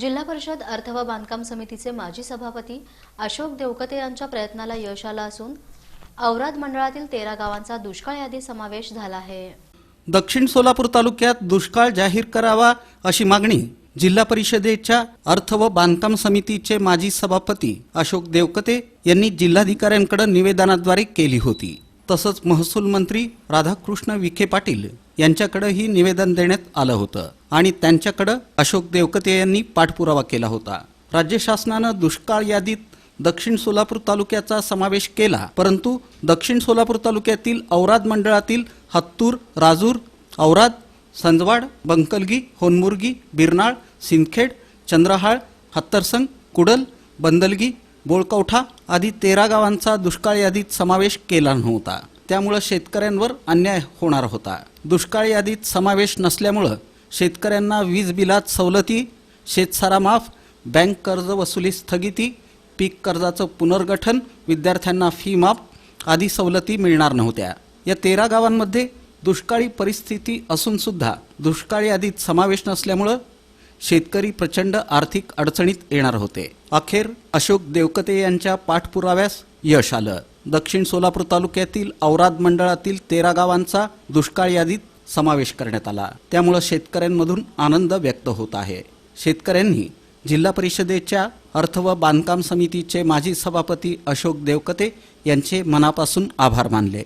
जिल्हा परिषद अर्थ व बांधकाम समितीचे माजी सभापती अशोक देवकते यांच्या प्रयत्नाला यश आलं असून औराद मंडळातील तेरा गावांचा दुष्काळ यादी समावेश झाला आहे. दक्षिण सोलापूर तालुक्यात दुष्काळ जाहीर करावा अशी मागणी जिल्हा परिषदेच्या अर्थ व बांधकाम समितीचे माजी सभापती अशोक देवकते यांनी जिल्हाधिकाऱ्यांकडे निवेदनाद्वारे केली होती. तसंच महसूल मंत्री राधाकृष्ण विखे पाटील यांच्याकडेही निवेदन देण्यात आलं होतं आणि त्यांच्याकडं अशोक देवकते यांनी पाठपुरावा केला होता. राज्य शासनानं दुष्काळ यादीत दक्षिण सोलापूर तालुक्याचा समावेश केला परंतु दक्षिण सोलापूर तालुक्यातील औराद मंडळातील हत्तूर राजूर औराद संजवाड बंकलगी होनमुर्गी बिरनाळ सिंदखेड चंद्रहाळ हत्तरसंग कुडल बंदलगी बोळकवठा आदी तेरा गावांचा दुष्काळ यादीत समावेश केला नव्हता. त्यामुळं शेतकऱ्यांवर अन्याय होणार होता. दुष्काळ यादीत समावेश नसल्यामुळं शेतकऱ्यांना वीज बिलात सवलती शेतसारा माफ बँक कर्ज वसुली स्थगिती पीक कर्जाचं पुनर्गठन विद्यार्थ्यांना फी माफ आदी सवलती मिळणार नव्हत्या. या तेरा गावांमध्ये दुष्काळी परिस्थिती असूनसुद्धा दुष्काळी यादीत समावेश नसल्यामुळं शेतकरी प्रचंड आर्थिक अडचणीत येणार होते. अखेर अशोक देवकते यांच्या पाठपुराव्यास यश आलं. दक्षिण सोलापूर तालुक्यातील औराद मंडळातील तेरा गावांचा दुष्काळ यादीत समावेश करण्यात आला. त्यामुळं शेतकऱ्यांमधून आनंद व्यक्त होत आहे. शेतकऱ्यांनी जिल्हा परिषदेच्या अर्थ व बांधकाम समितीचे माजी सभापती अशोक देवकते यांचे मनापासून आभार मानले.